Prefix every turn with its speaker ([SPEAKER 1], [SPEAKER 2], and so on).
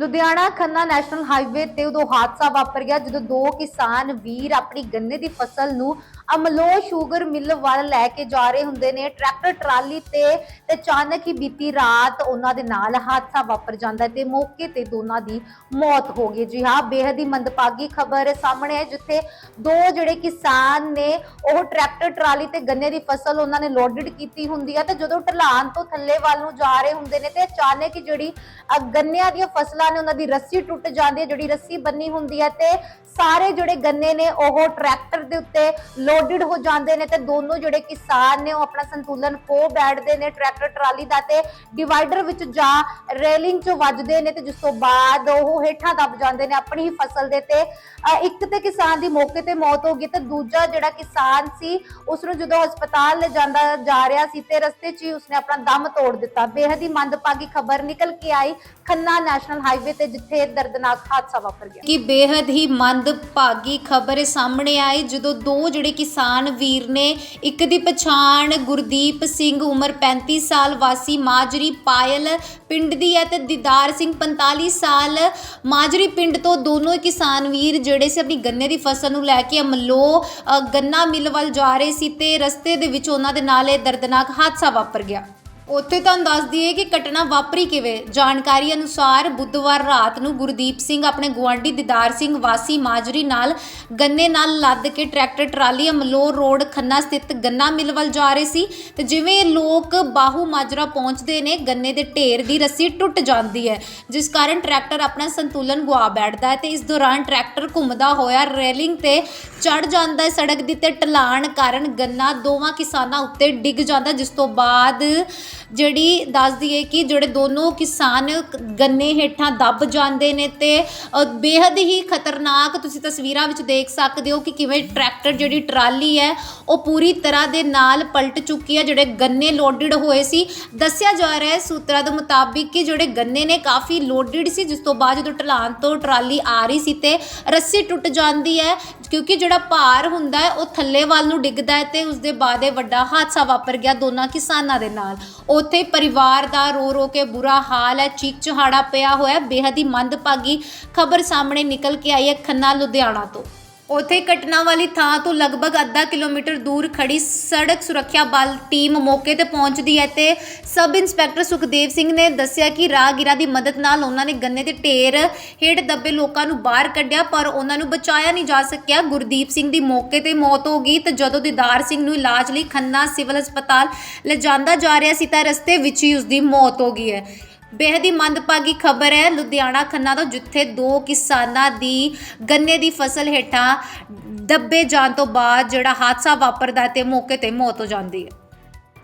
[SPEAKER 1] Ludhiana Khanna national highway ਤੇ ਉਦੋਂ ਹਾਦਸਾ ਵਾਪਰ ਗਿਆ ਜਦੋਂ ਦੋ ਕਿਸਾਨ ਵੀਰ ਆਪਣੀ ਗੰਨੇ ਦੀ ਫਸਲ ਨੂੰ ਅਮਲੋ ਸ਼ੂਗਰ ਮਿੱਲ ਵੱਲ ਲੈ ਕੇ ਜਾ ਰਹੇ ਹੁੰਦੇ ਨੇ। ਟਰੈਕਟਰ, ਟਰਾਲੀ ਤੇ ਤੇ ਅਚਾਨਕ ਹੀ ਬੀਤੀ ਰਾਤ ਉਹਨਾਂ ਦੇ ਨਾਲ ਹਾਦਸਾ ਵਾਪਰ ਜਾਂਦਾ ਤੇ ਮੌਕੇ ਤੇ ਦੋਨਾਂ ਦੀ ਮੌਤ ਹੋ ਗਈ। ਜੀ ਹਾਂ, ਬੇਹੱਦ ਹੀ ਮੰਦਭਾਗੀ ਖਬਰ ਸਾਹਮਣੇ ਹੈ ਜਿੱਥੇ ਦੋ ਜਿਹੜੇ ਕਿਸਾਨ ਨੇ, ਉਹ ਟਰੈਕਟਰ, ਟਰਾਲੀ ਤੇ ਗੰਨੇ ਦੀ ਫਸਲ ਉਹਨਾਂ ਨੇ ਲੋਡਡ ਕੀਤੀ ਹੁੰਦੀ ਹੈ ਤੇ ਜਦੋਂ ਢਲਾਨ ਤੋਂ ਥੱਲੇ ਵੱਲ ਨੂੰ ਜਾ ਰਹੇ ਹੁੰਦੇ ਨੇ ਤੇ ਅਚਾਨਕ ਹੀ ਜਿਹੜੀ ਗੰਨਿਆਂ ਦੀਆਂ ਫਸਲਾਂ ਨੇ ਉਹਨਾਂ ਦੀ ਰੱਸੀ ਟੁੱਟ ਜਾਂਦੀ ਹੈ, ਜਿਹੜੀ ਰੱਸੀ ਬੰਨੀ ਹੁੰਦੀ ਹੈ ਤੇ ਸਾਰੇ ਜਿਹੜੇ ਗੰਨੇ ਨੇ ਉਹ ਟਰੈਕਟਰ ਦੇ ਉੱਤੇ ਲੋਡਡ ਹੋ ਜਾਂਦੇ ਨੇ ਤੇ ਦੋਨੋਂ ਜਿਹੜੇ ਕਿਸਾਨ ਨੇ ਉਹ ਆਪਣਾ ਸੰਤੁਲਨ ਖੋ ਬੈਠਦੇ ਨੇ ਟਰੈਕਟਰ, ਟਰਾਲੀ ਦਾ ਤੇ ਡਿਵਾਈਡਰ ਵਿੱਚ ਜਾ ਰੇਲਿੰਗ 'ਚ ਵੱਜਦੇ ਨੇ ਤੇ ਜਿਸ ਤੋਂ ਬਾਅਦ ਉਹ ਹੇਠਾਂ ਦਬ ਜਾਂਦੇ ਨੇ ਆਪਣੀ ਹੀ ਫਸਲ ਦੇ ਤੇ। ਇੱਕ ਤੇ ਕਿਸਾਨ ਦੀ ਮੌਕੇ ਤੇ ਮੌਤ ਹੋ ਗਈ ਤੇ ਦੂਜਾ ਜਿਹੜਾ ਕਿਸਾਨ ਸੀ ਉਸ ਨੂੰ ਜਦੋਂ ਹਸਪਤਾਲ ਲੈ ਜਾਂਦਾ ਜਾ ਰਿਹਾ ਸੀ ਤੇ ਰਸਤੇ 'ਚ ਹੀ ਉਸਨੇ ਆਪਣਾ ਦਮ ਤੋੜ ਦਿੱਤਾ। ਬੇਹੱਦ ਹੀ ਮੰਦਭਾਗੀ ਖਬਰ ਨਿਕਲ ਕੇ ਆਈ ਖੰਨਾ ਨੈਸ਼ਨਲ ਹਾਈਵੇ ਤੇ ਜਿੱਥੇ ਦਰਦਨਾਕ ਹਾਦਸਾ ਵਾਪਰ ਗਿਆ।
[SPEAKER 2] ਕਿ ਬੇहद ਹੀ ਮੰਦਭਾਗੀ ਖਬਰ ਸਾਹਮਣੇ ਆਈ, ਜਦੋਂ ਦੋ ਜਿਹੜੇ ਕਿਸਾਨ ਵੀਰ ਨੇ, ਇੱਕ ਦੀ ਪਛਾਣ ਗੁਰਦੀਪ ਸਿੰਘ, ਉਮਰ 35 ਸਾਲ, ਵਾਸੀ ਮਾਜਰੀ ਪਾਇਲ ਪਿੰਡ ਦੀ ਹੈ ਤੇ ਦੀਦਾਰ ਸਿੰਘ 45 ਸਾਲ। ਮਾਜਰੀ ਪਿੰਡ ਤੋਂ ਦੋਨੋਂ ਕਿਸਾਨ ਵੀਰ ਜਿਹੜੇ ਸੀ, ਆਪਣੀ ਗੰਨੇ ਦੀ ਫਸਲ ਨੂੰ ਲੈ ਕੇ ਅਮਲੋ ਗੰਨਾ ਮਿਲ ਵੱਲ ਜਾ ਰਹੇ ਸੀ ਤੇ ਰਸਤੇ ਦੇ ਵਿੱਚ ਉਹਨਾਂ ਦੇ ਨਾਲ ਇਹ ਦਰਦਨਾਕ ਹਾਦਸਾ ਵਾਪਰ ਗਿਆ। ਉੱਥੇ ਤੁਹਾਨੂੰ ਦੱਸ ਦਈਏ ਕਿ ਘਟਨਾ ਵਾਪਰੀ ਕਿਵੇਂ? ਜਾਣਕਾਰੀ ਅਨੁਸਾਰ ਬੁੱਧਵਾਰ ਰਾਤ ਨੂੰ ਗੁਰਦੀਪ ਸਿੰਘ ਆਪਣੇ ਗੁਆਂਢੀ ਦੀਦਾਰ ਸਿੰਘ ਵਾਸੀ ਮਾਜਰੀ ਨਾਲ ਗੰਨੇ ਨਾਲ ਲੱਦ ਕੇ tractor, trolley Amloh road Khanna ਸਥਿਤ ਗੰਨਾ ਮਿਲ ਵੱਲ ਜਾ ਰਹੇ ਸੀ ਤੇ ਜਿਵੇਂ ਇਹ ਲੋਕ ਬਾਹੂ ਮਾਜਰਾ ਪਹੁੰਚਦੇ ਨੇ, ਗੰਨੇ ਦੇ ਢੇਰ ਦੀ ਰੱਸੀ ਟੁੱਟ ਜਾਂਦੀ ਹੈ, ਜਿਸ ਕਾਰਨ ਟਰੈਕਟਰ ਆਪਣਾ ਸੰਤੁਲਨ ਗੁਆ ਬੈਠਦਾ ਹੈ ਤੇ ਇਸ ਦੌਰਾਨ ਟਰੈਕਟਰ ਘੁੰਮਦਾ ਹੋਇਆ ਰੇਲਿੰਗ ਤੇ ਚੜ ਜਾਂਦਾ ਹੈ। ਸੜਕ ਦੀ ਤੇ ਢਲਾਣ ਕਾਰਨ ਗੰਨਾ ਦੋਵਾਂ ਕਿਸਾਨਾਂ ਉੱਤੇ ਡਿੱਗ ਜਾਂਦਾ, ਜਿਸ ਤੋਂ ਬਾਅਦ ਜਿਹੜੀ ਦੱਸ ਦਈਏ ਕਿ ਜਿਹੜੇ ਦੋਨੋਂ ਕਿਸਾਨ ਗੰਨੇ ਹੇਠਾਂ ਦੱਬ ਜਾਂਦੇ ਨੇ ਤੇ ਬੇਹੱਦ ਹੀ ਖਤਰਨਾਕ ਤੁਸੀਂ ਤਸਵੀਰਾਂ ਵਿੱਚ ਦੇਖ ਸਕਦੇ ਹੋ ਕਿ ਕਿਵੇਂ ਟਰੈਕਟਰ ਜਿਹੜੀ ਟਰਾਲੀ ਹੈ, ਉਹ ਪੂਰੀ ਤਰ੍ਹਾਂ ਦੇ ਨਾਲ ਪਲਟ ਚੁੱਕੀ ਹੈ, ਜਿਹੜੇ ਗੰਨੇ ਲੋਡਡ ਹੋਏ ਸੀ। ਦੱਸਿਆ ਜਾ ਰਿਹਾ ਹੈ ਸੂਤਰਾਂ ਦੇ ਮੁਤਾਬਿਕ ਕਿ ਜਿਹੜੇ ਗੰਨੇ ਨੇ, ਕਾਫੀ ਲੋਡਡ ਸੀ, ਜਿਸ ਤੋਂ ਬਾਅਦ ਜਦੋਂ ਢਲਾਨ ਤੋਂ ਟਰਾਲੀ ਆ ਰਹੀ ਸੀ ਤੇ ਰੱਸੀ ਟੁੱਟ ਜਾਂਦੀ ਹੈ। ਕਿਉਂਕਿ ਜਿਹੜਾ ਭਾਰ ਹੁੰਦਾ ਹੈ, ਉਹ ਥੱਲੇ ਵੱਲ ਨੂੰ ਡਿੱਗਦਾ ਹੈ ਤੇ ਉਸ ਦੇ ਬਾਅਦ ਇਹ ਵੱਡਾ ਹਾਦਸਾ ਵਾਪਰ ਗਿਆ ਦੋਨਾਂ ਕਿਸਾਨਾਂ ਦੇ ਨਾਲ ਉੱਥੇ ਪਰਿਵਾਰ ਦਾ ਰੋ ਰੋ ਕੇ ਬੁਰਾ ਹਾਲ ਹੈ, ਚੀਕ ਚਹਾੜਾ ਪਿਆ ਹੋਇਆ ਹੈ। ਬੇਹੱਦ ਹੀ ਮੰਦਭਾਗੀ ਖਬਰ ਸਾਹਮਣੇ ਨਿਕਲ ਕੇ ਆਈ ਹੈ ਖੰਨਾ, ਲੁਧਿਆਣਾ ਤੋਂ ਉੱਥੇ ਘਟਨਾ ਵਾਲੀ ਥਾਂ ਤੋਂ ਲਗਭਗ ਅੱਧਾ ਕਿਲੋਮੀਟਰ ਦੂਰ ਖੜੀ ਸੜਕ ਸੁਰੱਖਿਆ ਬਲ ਟੀਮ ਮੌਕੇ ਤੇ ਪਹੁੰਚਦੀ ਹੈ ਤੇ ਸਬ ਇੰਸਪੈਕਟਰ ਸੁਖਦੇਵ ਸਿੰਘ ਨੇ ਦੱਸਿਆ ਕਿ ਰਾਹਗੀਰਾਂ ਦੀ ਮਦਦ ਨਾਲ ਉਹਨਾਂ ਨੇ ਗੰਨੇ ਦੇ ਢੇਰ ਹੇਠ ਦੱਬੇ ਲੋਕਾਂ ਨੂੰ ਬਾਹਰ ਕੱਢਿਆ, ਪਰ ਉਹਨਾਂ ਨੂੰ ਬਚਾਇਆ ਨਹੀਂ ਜਾ ਸਕਿਆ। ਗੁਰਦੀਪ ਸਿੰਘ ਦੀ ਮੌਕੇ ਤੇ ਮੌਤ ਹੋ ਗਈ ਤੇ ਜਦੋਂ ਦੀਦਾਰ ਸਿੰਘ ਨੂੰ ਇਲਾਜ ਲਈ ਖੰਨਾ ਸਿਵਲ ਹਸਪਤਾਲ ਲਿਜਾਂਦਾ ਜਾ ਰਿਹਾ ਸੀ ਤਾਂ ਰਸਤੇ ਵਿੱਚ ਹੀ ਉਸ ਦੀ ਮੌਤ ਹੋ ਗਈ ਹੈ। ਬੇਹੱਦ ਹੀ ਮੰਦਭਾਗੀ ਖਬਰ ਹੈ। ਲੁਧਿਆਣਾ ਖੰਨਾ ਤੋਂ ਜਿੱਥੇ ਦੋ ਕਿਸਾਨਾਂ ਦੀ ਗੰਨੇ ਦੀ ਫਸਲ ਹੇਠਾਂ ਦੱਬੇ ਜਾਣ ਤੋਂ ਬਾਅਦ ਜਿਹੜਾ ਹਾਦਸਾ ਵਾਪਰਦਾ ਹੈ ਤੇ ਮੌਕੇ ਤੇ ਮੌਤ ਹੋ ਜਾਂਦੀ ਹੈ।